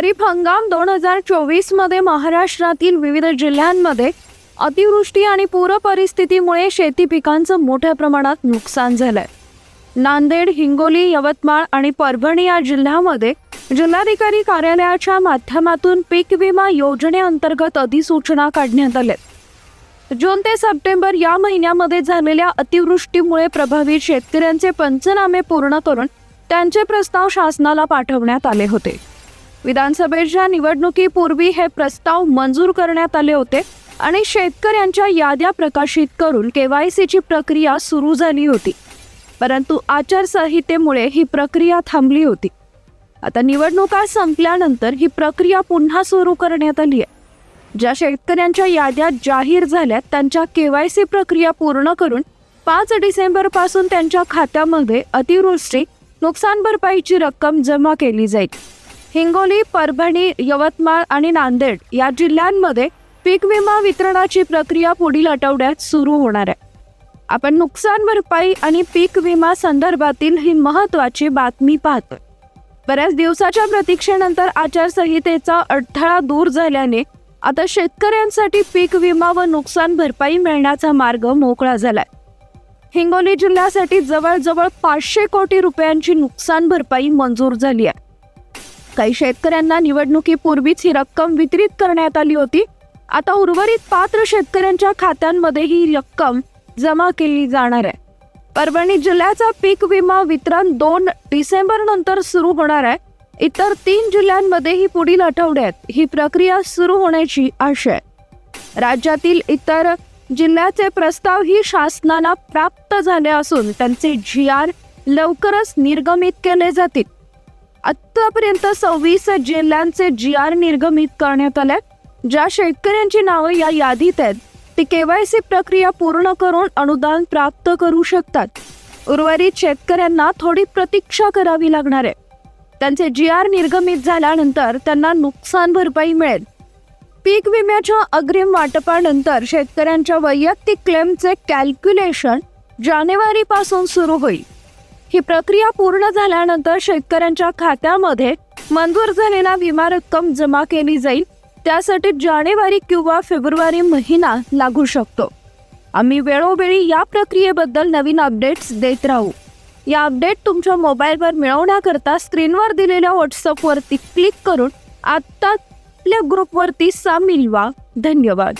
खरीप हंगाम दोन हजार चोवीसमध्ये महाराष्ट्रातील विविध जिल्ह्यांमध्ये अतिवृष्टी आणि पूर परिस्थितीमुळे शेती पिकांचं मोठ्या प्रमाणात नुकसान झालंय. नांदेड हिंगोली यवतमाळ आणि परभणी या जिल्ह्यामध्ये जिल्हाधिकारी कार्यालयाच्या माध्यमातून पीक विमा योजनेअंतर्गत अधिसूचना काढण्यात आल्या. जून ते सप्टेंबर या महिन्यामध्ये झालेल्या अतिवृष्टीमुळे प्रभावित शेतकऱ्यांचे पंचनामे पूर्ण करून त्यांचे प्रस्ताव शासनाला पाठवण्यात आले होते. विधानसभेच्या निवडणुकीपूर्वी हे प्रस्ताव मंजूर करण्यात आले होते आणि शेतकऱ्यांच्या याद्या प्रकाशित करून केवायसीची प्रक्रिया सुरू झाली होती. परंतु आचारसंहितेमुळे ही प्रक्रिया थांबली होती. आता निवडणुका संपल्यानंतर ही प्रक्रिया पुन्हा सुरू करण्यात आली आहे. ज्या शेतकऱ्यांच्या याद्या जाहीर झाल्यात त्यांच्या केवायसी प्रक्रिया पूर्ण करून पाच डिसेंबरपासून त्यांच्या खात्यामध्ये अतिवृष्टी नुकसान भरपाईची रक्कम जमा केली जाईल. हिंगोली परभणी यवतमाळ आणि नांदेड या जिल्ह्यांमध्ये पीक विमा वितरणाची प्रक्रिया पुढील आठवड्यात सुरू होणार आहे. आपण नुकसान भरपाई आणि पीक विमा संदर्भातील ही महत्वाची बातमी पाहतोय. बऱ्याच दिवसाच्या प्रतीक्षेनंतर आचारसंहितेचा अडथळा दूर झाल्याने आता शेतकऱ्यांसाठी पीक विमा व नुकसान भरपाई मिळण्याचा मार्ग मोकळा झालाय. हिंगोली जिल्ह्यासाठी जवळजवळ पाचशे कोटी रुपयांची नुकसान भरपाई मंजूर झाली आहे. काही शेतकऱ्यांना निवडणुकीपूर्वीच ही रक्कम वितरित करण्यात आली होती. आता उर्वरित पात्र शेतकऱ्यांच्या खात्यांमध्ये ही रक्कम जमा केली जाणार आहे. परभणी जिल्ह्याचा पीक विमा वितरण दोन डिसेंबर नंतर सुरू होणार आहे. इतर तीन जिल्ह्यांमध्ये ही पुढील आठवड्यात ही प्रक्रिया सुरू होण्याची आशा आहे. राज्यातील इतर जिल्ह्याचे प्रस्ताव ही शासनाला प्राप्त झाले असून त्यांचे जी आर लवकरच निर्गमित केले जातील. आतापर्यंत सव्वीस जिल्ह्यांचे जी आर निर्गमित करण्यात आले ज्या शेतकऱ्यांची नावं या यादीत आहेत ते केवायसी प्रक्रिया पूर्ण करून अनुदान प्राप्त करू शकतात. उर्वरित शेतकऱ्यांना थोडी प्रतीक्षा करावी लागणार आहे. त्यांचे जी आर निर्गमित झाल्यानंतर त्यांना नुकसान भरपाई मिळेल. पीक विम्याच्या अग्रिम वाटपानंतर शेतकऱ्यांच्या वैयक्तिक क्लेमचे कॅल्क्युलेशन जानेवारीपासून सुरू होईल. ही प्रक्रिया पूर्ण झाल्यानंतर शेतकऱ्यांच्या खात्यामध्ये मंजूर झालेला विमा रक्कम जमा केली जाईल. त्यासाठी जानेवारी किंवा फेब्रुवारी महिना लागू शकतो. आम्ही वेळोवेळी या प्रक्रियेबद्दल नवीन अपडेट्स देत राहू. या अपडेट तुमच्या मोबाईलवर मिळवण्याकरता स्क्रीनवर दिलेल्या व्हॉट्सअपवरती क्लिक करून आत्ता आपल्या ग्रुपवरती सामील व्हा. धन्यवाद.